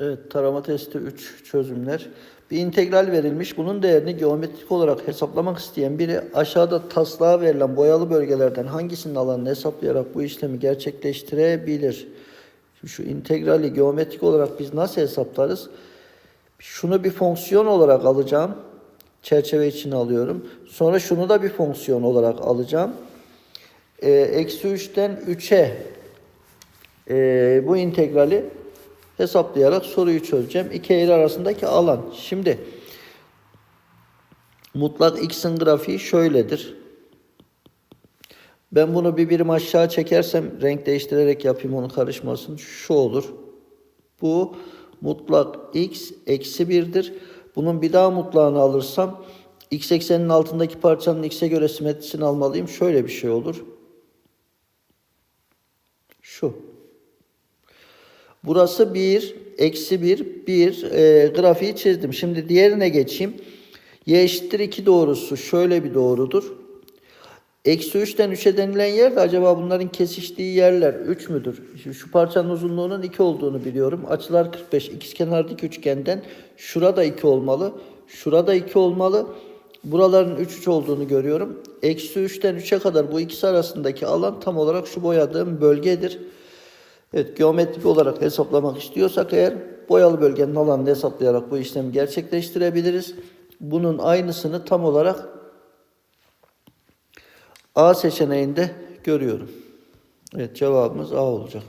Evet, tarama testi 3 çözümler. Bir integral verilmiş. Bunun değerini geometrik olarak hesaplamak isteyen biri aşağıda taslağa verilen boyalı bölgelerden hangisinin alanını hesaplayarak bu işlemi gerçekleştirebilir. Şimdi şu integrali geometrik olarak biz nasıl hesaplarız? Şunu bir fonksiyon olarak alacağım. Çerçeve içine alıyorum. Sonra şunu da bir fonksiyon olarak alacağım. Ee, Eksi 3'ten 3'e ee, bu integrali hesaplayarak soruyu çözeceğim. İki eğri arasındaki alan. Şimdi mutlak x'in grafiği şöyledir. Ben bunu bir birim aşağı çekersem renk değiştirerek yapayım onu karışmasın. Şu olur. Bu mutlak x eksi 1'dir. Bunun bir daha mutlağını alırsam x eksenin altındaki parçanın x'e göre simetrisini almalıyım. Şöyle bir şey olur. Şu. Burası 1, eksi 1, 1 e, grafiği çizdim. Şimdi diğerine geçeyim. Y eşittir 2 doğrusu şöyle bir doğrudur. Eksi 3'ten 3'e denilen yer de acaba bunların kesiştiği yerler 3 müdür? Şimdi şu parçanın uzunluğunun 2 olduğunu biliyorum. Açılar 45. İkizkenardaki üçgenden şurada 2 olmalı. Şurada 2 olmalı. Buraların 3 3 olduğunu görüyorum. Eksi 3'ten 3'e kadar bu ikisi arasındaki alan tam olarak şu boyadığım bölgedir. Evet, geometrik olarak hesaplamak istiyorsak eğer boyalı bölgenin alanını hesaplayarak bu işlemi gerçekleştirebiliriz. Bunun aynısını tam olarak A seçeneğinde görüyorum. Evet, cevabımız A olacak.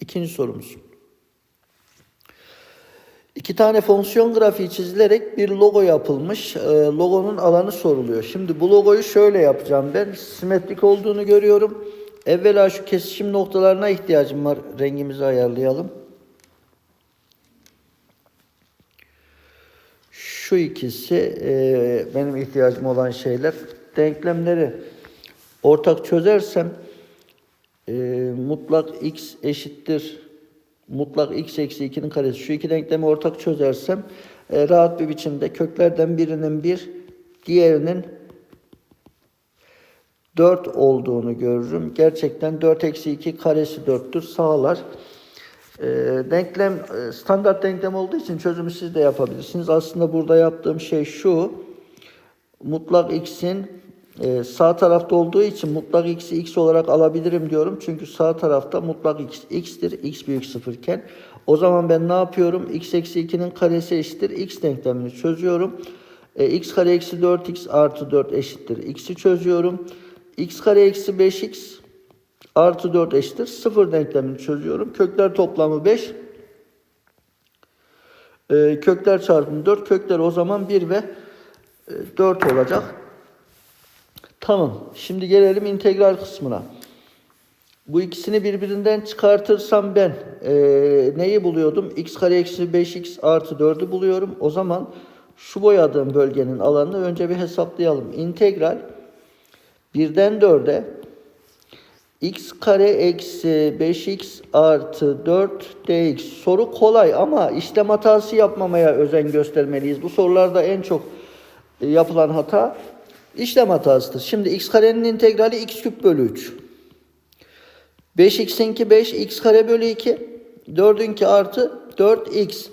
İkinci sorumuz. İki tane fonksiyon grafiği çizilerek bir logo yapılmış. Ee, logonun alanı soruluyor. Şimdi bu logoyu şöyle yapacağım ben. Simetrik olduğunu görüyorum. Evvela şu kesişim noktalarına ihtiyacım var. Rengimizi ayarlayalım. Şu ikisi e, benim ihtiyacım olan şeyler. Denklemleri ortak çözersem e, mutlak x eşittir mutlak x eksi 2'nin karesi. Şu iki denklemi ortak çözersem e, rahat bir biçimde köklerden birinin bir, diğerinin 4 olduğunu görürüm. Gerçekten 4 eksi 2 karesi 4'tür. Sağlar. E, denklem standart denklem olduğu için çözümü siz de yapabilirsiniz. Aslında burada yaptığım şey şu. Mutlak x'in e, sağ tarafta olduğu için mutlak x'i x olarak alabilirim diyorum. Çünkü sağ tarafta mutlak x x'tir. x büyük sıfırken. O zaman ben ne yapıyorum? x eksi 2'nin karesi eşittir. x denklemini çözüyorum. E, x kare eksi 4x artı 4 eşittir. x'i çözüyorum. X kare eksi 5x artı 4 eşittir. 0 denklemini çözüyorum. Kökler toplamı 5. E, kökler çarpımı 4. Kökler o zaman 1 ve e, 4 olacak. Tamam. Şimdi gelelim integral kısmına. Bu ikisini birbirinden çıkartırsam ben e, neyi buluyordum? x kare eksi 5x artı 4'ü buluyorum. O zaman şu boyadığım bölgenin alanını önce bir hesaplayalım. İntegral 1'den 4'e x kare eksi 5x artı 4 dx. Soru kolay ama işlem hatası yapmamaya özen göstermeliyiz. Bu sorularda en çok yapılan hata işlem hatasıdır. Şimdi x karenin integrali x küp bölü 3. 5x'inki 5, x kare bölü 2. 4'ünki artı 4x.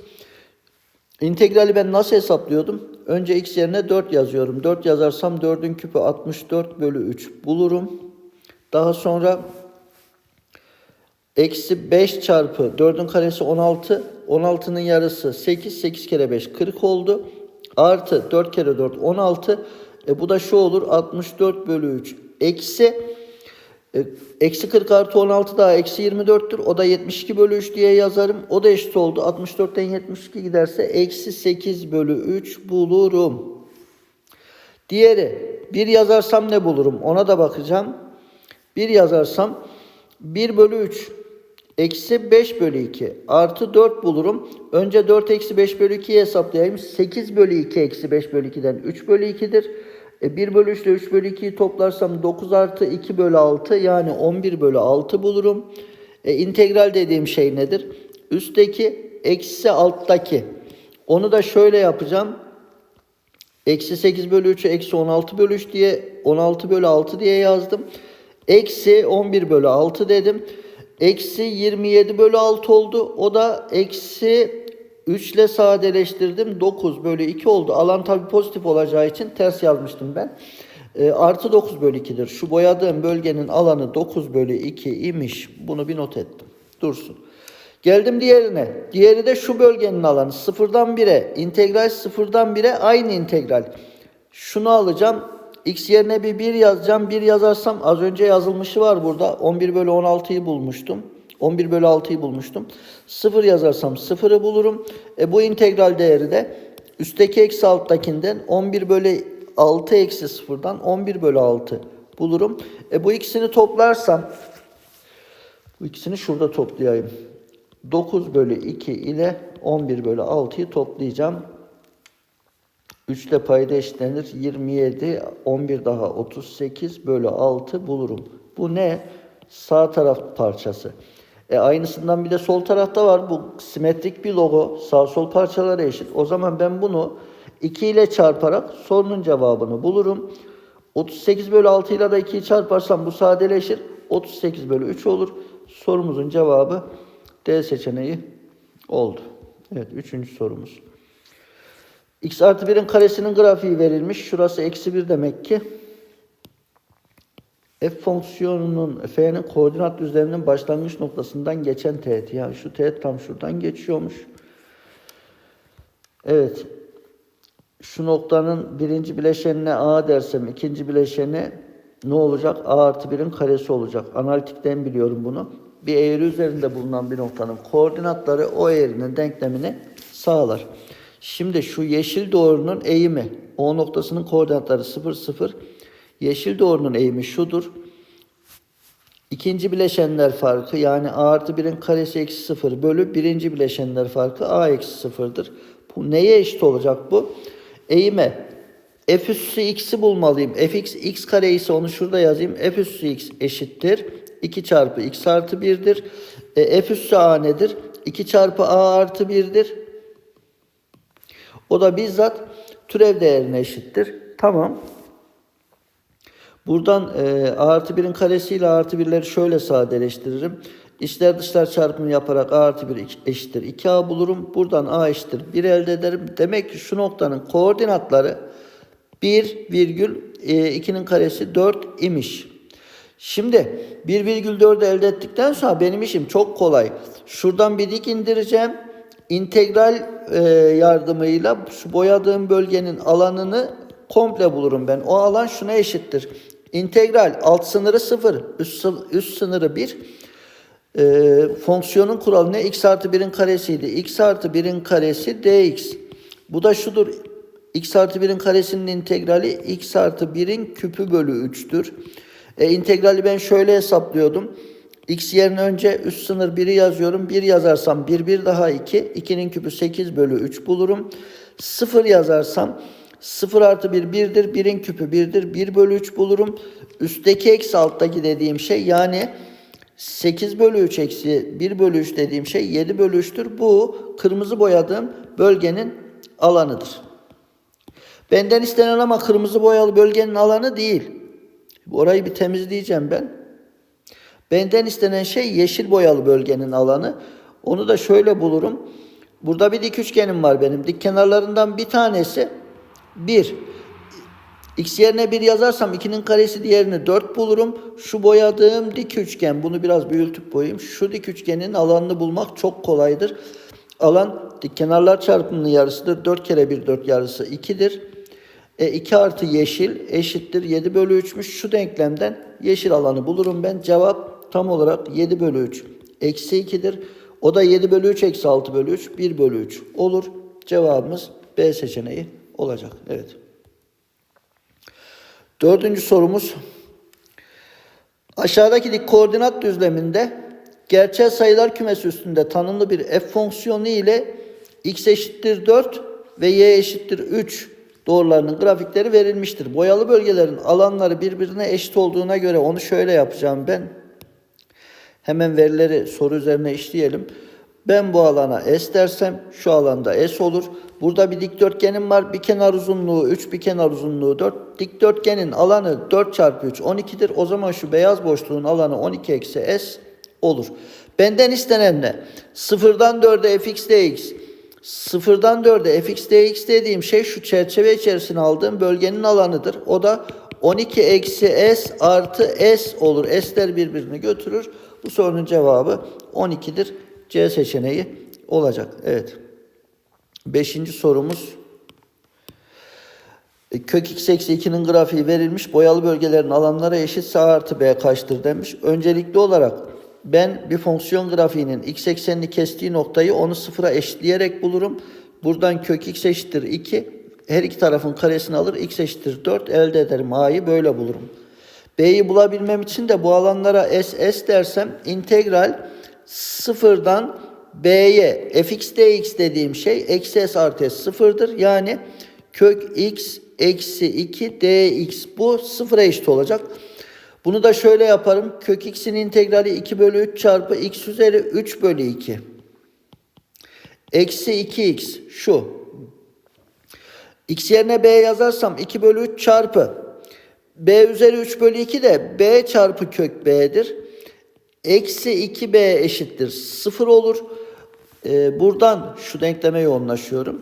İntegrali ben nasıl hesaplıyordum? Önce x yerine 4 yazıyorum. 4 yazarsam 4'ün küpü 64 bölü 3 bulurum. Daha sonra eksi 5 çarpı 4'ün karesi 16. 16'nın yarısı 8. 8 kere 5 40 oldu. Artı 4 kere 4 16. E bu da şu olur 64 bölü 3. Eksi Eksi 40 artı 16 daha eksi 24'tür. O da 72 bölü 3 diye yazarım. O da eşit oldu. 64'ten 72 giderse eksi 8 bölü 3 bulurum. Diğeri 1 yazarsam ne bulurum? Ona da bakacağım. 1 yazarsam 1 bölü 3 eksi 5 bölü 2 artı 4 bulurum. Önce 4 eksi 5 bölü 2'yi hesaplayayım. 8 bölü 2 eksi 5 bölü 2'den 3 bölü 2'dir. E 1 bölü 3 ile 3 bölü 2'yi toplarsam 9 artı 2 bölü 6 yani 11 bölü 6 bulurum. E, integral dediğim şey nedir? Üstteki eksi alttaki. Onu da şöyle yapacağım. Eksi 8 bölü 3'ü eksi 16 bölü 3 diye 16 bölü 6 diye yazdım. Eksi 11 bölü 6 dedim. Eksi 27 bölü 6 oldu. O da eksi 3 ile sadeleştirdim. 9 bölü 2 oldu. Alan tabi pozitif olacağı için ters yazmıştım ben. E, artı 9 bölü 2'dir. Şu boyadığım bölgenin alanı 9 bölü 2 imiş. Bunu bir not ettim. Dursun. Geldim diğerine. Diğeri de şu bölgenin alanı. Sıfırdan 1'e. integral sıfırdan 1'e aynı integral. Şunu alacağım. X yerine bir 1 yazacağım. 1 yazarsam az önce yazılmışı var burada. 11 bölü 16'yı bulmuştum. 11 bölü 6'yı bulmuştum. 0 yazarsam 0'ı bulurum. E bu integral değeri de üstteki eksi alttakinden 11 bölü 6 eksi 0'dan 11 bölü 6 bulurum. E bu ikisini toplarsam bu ikisini şurada toplayayım. 9 bölü 2 ile 11 bölü 6'yı toplayacağım. 3 ile payda eşitlenir. 27, 11 daha 38 bölü 6 bulurum. Bu ne? Sağ taraf parçası. E aynısından bir de sol tarafta var. Bu simetrik bir logo. Sağ sol parçaları eşit. O zaman ben bunu 2 ile çarparak sorunun cevabını bulurum. 38 bölü 6 ile de 2'yi çarparsam bu sadeleşir. 38 bölü 3 olur. Sorumuzun cevabı D seçeneği oldu. Evet üçüncü sorumuz. X artı 1'in karesinin grafiği verilmiş. Şurası eksi 1 demek ki. F fonksiyonunun f'nin koordinat düzleminin başlangıç noktasından geçen teğet. Yani şu teğet tam şuradan geçiyormuş. Evet. Şu noktanın birinci bileşenine A dersem ikinci bileşeni ne olacak? A artı 1'in karesi olacak. Analitikten biliyorum bunu. Bir eğri üzerinde bulunan bir noktanın koordinatları o eğrinin denklemini sağlar. Şimdi şu yeşil doğrunun eğimi. O noktasının koordinatları 0, 0. Yeşil doğrunun eğimi şudur. İkinci bileşenler farkı yani a artı 1'in karesi eksi 0 bölü birinci bileşenler farkı a eksi 0'dır. Bu neye eşit olacak bu? Eğime f üssü x'i bulmalıyım. fx x kare ise onu şurada yazayım. f üssü x eşittir. 2 çarpı x artı 1'dir. E, f üssü a nedir? 2 çarpı a artı 1'dir. O da bizzat türev değerine eşittir. Tamam. Buradan e, artı 1'in karesiyle a artı 1'leri şöyle sadeleştiririm. İçler dışlar çarpımı yaparak a artı 1 eşittir 2a bulurum. Buradan a eşittir 1 elde ederim. Demek ki şu noktanın koordinatları 1 virgül e, 2'nin karesi 4 imiş. Şimdi 1,4'ü elde ettikten sonra benim işim çok kolay. Şuradan bir dik indireceğim. İntegral e, yardımıyla şu boyadığım bölgenin alanını komple bulurum ben. O alan şuna eşittir. İntegral alt sınırı 0, üst, üst sınırı 1. E, fonksiyonun kuralı ne? x artı 1'in karesiydi. x artı 1'in karesi dx. Bu da şudur. x artı 1'in karesinin integrali x artı 1'in küpü bölü 3'tür. E, integrali ben şöyle hesaplıyordum. X yerine önce üst sınır 1'i yazıyorum. 1 yazarsam 1 1 daha 2. 2'nin küpü 8 bölü 3 bulurum. 0 yazarsam 0 artı 1 1'dir. 1'in küpü 1'dir. 1 bölü 3 bulurum. Üstteki eksi alttaki dediğim şey yani 8 bölü 3 eksi 1 bölü 3 dediğim şey 7 bölü 3'tür. Bu kırmızı boyadığım bölgenin alanıdır. Benden istenen ama kırmızı boyalı bölgenin alanı değil. Orayı bir temizleyeceğim ben. Benden istenen şey yeşil boyalı bölgenin alanı. Onu da şöyle bulurum. Burada bir dik üçgenim var benim. Dik kenarlarından bir tanesi 1. X yerine 1 yazarsam 2'nin karesi diğerini 4 bulurum. Şu boyadığım dik üçgen bunu biraz büyütüp boyayayım. Şu dik üçgenin alanını bulmak çok kolaydır. Alan dik kenarlar çarpımının yarısıdır. 4 kere 1 4 yarısı 2'dir. E 2 artı yeşil eşittir 7 bölü 3'müş. Şu denklemden yeşil alanı bulurum ben. Cevap tam olarak 7 bölü 3 eksi 2'dir. O da 7 bölü 3 eksi 6 bölü 3 1 bölü 3 olur. Cevabımız B seçeneği olacak. Evet. Dördüncü sorumuz. Aşağıdaki dik koordinat düzleminde gerçel sayılar kümesi üstünde tanımlı bir f fonksiyonu ile x eşittir 4 ve y eşittir 3 doğrularının grafikleri verilmiştir. Boyalı bölgelerin alanları birbirine eşit olduğuna göre onu şöyle yapacağım ben. Hemen verileri soru üzerine işleyelim. Ben bu alana S dersem şu alanda S olur. Burada bir dikdörtgenim var. Bir kenar uzunluğu 3, bir kenar uzunluğu 4. Dikdörtgenin alanı 4 çarpı 3 12'dir. O zaman şu beyaz boşluğun alanı 12 eksi S olur. Benden istenen ne? Sıfırdan 4'e fx dx. Sıfırdan 4'e fx dx dediğim şey şu çerçeve içerisine aldığım bölgenin alanıdır. O da 12 eksi s artı s olur. S'ler birbirini götürür. Bu sorunun cevabı 12'dir. C seçeneği olacak. Evet. Beşinci sorumuz. E, Kök x eksi 2'nin grafiği verilmiş. Boyalı bölgelerin alanlara eşitse a artı b kaçtır demiş. Öncelikli olarak ben bir fonksiyon grafiğinin x eksenini kestiği noktayı onu sıfıra eşitleyerek bulurum. Buradan kök x eşittir 2. Her iki tarafın karesini alır. x eşittir 4 elde ederim. a'yı böyle bulurum. b'yi bulabilmem için de bu alanlara s s dersem integral sıfırdan b'ye fx dx dediğim şey eksi s artı s sıfırdır. Yani kök x eksi 2 dx bu sıfıra eşit olacak. Bunu da şöyle yaparım. Kök x'in integrali 2 bölü 3 çarpı x üzeri 3 bölü 2. Eksi 2x şu. X yerine b yazarsam 2 bölü 3 çarpı b üzeri 3 bölü 2 de b çarpı kök b'dir. Eksi 2b eşittir 0 olur. Ee, buradan şu denkleme yoğunlaşıyorum.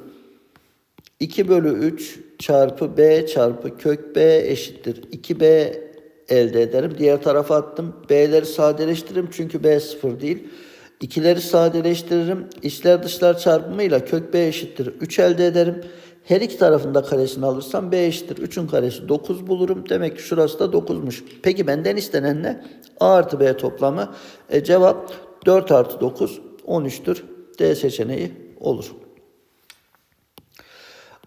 2 bölü 3 çarpı b çarpı kök b eşittir 2b elde ederim. Diğer tarafa attım. b'leri sadeleştiririm çünkü b sıfır değil. İkileri sadeleştiririm. İçler dışlar çarpımıyla kök b eşittir 3 elde ederim. Her iki tarafında karesini alırsam b eşittir 3'ün karesi 9 bulurum. Demek ki şurası da 9'muş. Peki benden istenen ne? a artı b toplamı. E, cevap 4 artı 9 13'tür. D seçeneği olur.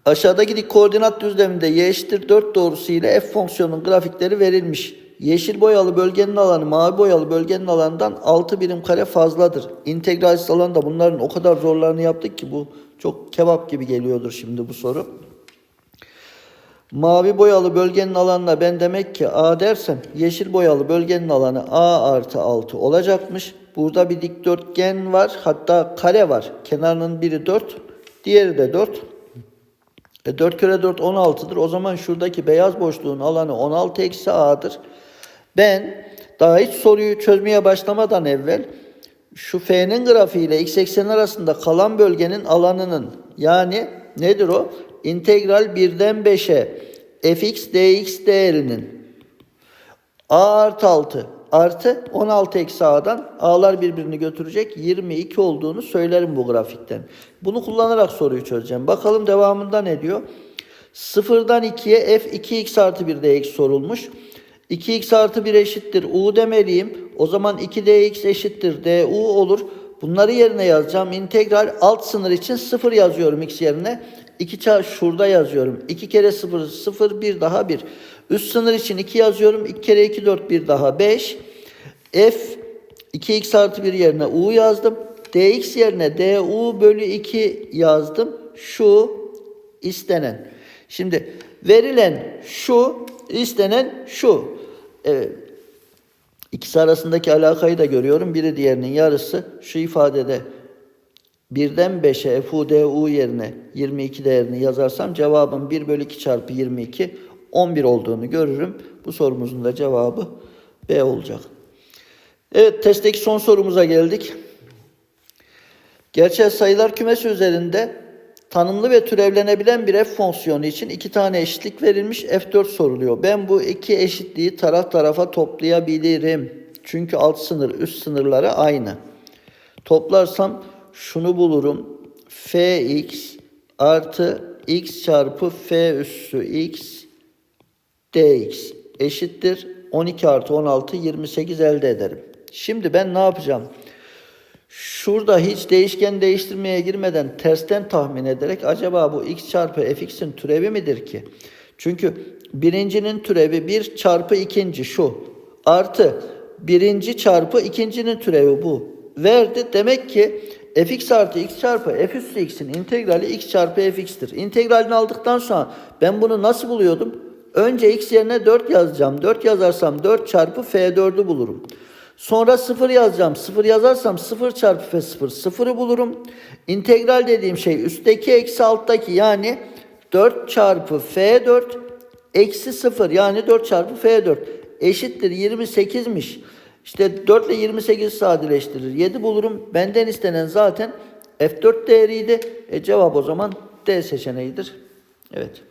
Aşağıdaki koordinat düzleminde y eşittir 4 doğrusu ile f fonksiyonunun grafikleri verilmiş. Yeşil boyalı bölgenin alanı mavi boyalı bölgenin alanından 6 birim kare fazladır. İntegralsiz alanda bunların o kadar zorlarını yaptık ki bu çok kebap gibi geliyordur şimdi bu soru. Mavi boyalı bölgenin alanına ben demek ki A dersem yeşil boyalı bölgenin alanı A artı 6 olacakmış. Burada bir dikdörtgen var hatta kare var. Kenarının biri 4 diğeri de 4. E 4 kere 4 16'dır. O zaman şuradaki beyaz boşluğun alanı 16 eksi A'dır. Ben daha hiç soruyu çözmeye başlamadan evvel şu F'nin grafiği ile x ekseni arasında kalan bölgenin alanının yani nedir o? İntegral 1'den 5'e fx dx değerinin a artı 6 artı 16 eksi a'dan a'lar birbirini götürecek 22 olduğunu söylerim bu grafikten. Bunu kullanarak soruyu çözeceğim. Bakalım devamında ne diyor? Sıfırdan 2'ye f 2x artı 1 dx sorulmuş. 2x artı 1 eşittir u demeliyim. O zaman 2dx eşittir du olur. Bunları yerine yazacağım. İntegral alt sınır için 0 yazıyorum x yerine. 2 çarpı şurada yazıyorum. 2 kere 0 0 1 daha 1. Üst sınır için 2 yazıyorum. 2 kere 2 4 1 daha 5. F 2x artı 1 yerine u yazdım. dx yerine du bölü 2 yazdım. Şu istenen. Şimdi verilen şu istenen şu. Evet. İkisi arasındaki alakayı da görüyorum. Biri diğerinin yarısı. Şu ifadede birden 5'e FUDU yerine 22 değerini yazarsam cevabın 1 bölü 2 çarpı 22 11 olduğunu görürüm. Bu sorumuzun da cevabı B olacak. Evet testteki son sorumuza geldik. Gerçel sayılar kümesi üzerinde tanımlı ve türevlenebilen bir f fonksiyonu için iki tane eşitlik verilmiş f4 soruluyor. Ben bu iki eşitliği taraf tarafa toplayabilirim. Çünkü alt sınır üst sınırları aynı. Toplarsam şunu bulurum. fx artı x çarpı f üssü x dx eşittir. 12 artı 16 28 elde ederim. Şimdi ben ne yapacağım? Şurada hiç değişken değiştirmeye girmeden tersten tahmin ederek acaba bu x çarpı fx'in türevi midir ki? Çünkü birincinin türevi 1 çarpı ikinci şu. Artı birinci çarpı ikincinin türevi bu. Verdi. Demek ki fx artı x çarpı f üssü x'in integrali x çarpı fx'tir. İntegralini aldıktan sonra ben bunu nasıl buluyordum? Önce x yerine 4 yazacağım. 4 yazarsam 4 çarpı f4'ü bulurum. Sonra 0 yazacağım. 0 yazarsam 0 çarpı f0 0'ı bulurum. İntegral dediğim şey üstteki eksi alttaki yani 4 çarpı f4 eksi 0 yani 4 çarpı f4 eşittir 28'miş. İşte 4 ile 28 sadeleştirir. 7 bulurum. Benden istenen zaten F4 değeriydi. E cevap o zaman D seçeneğidir. Evet.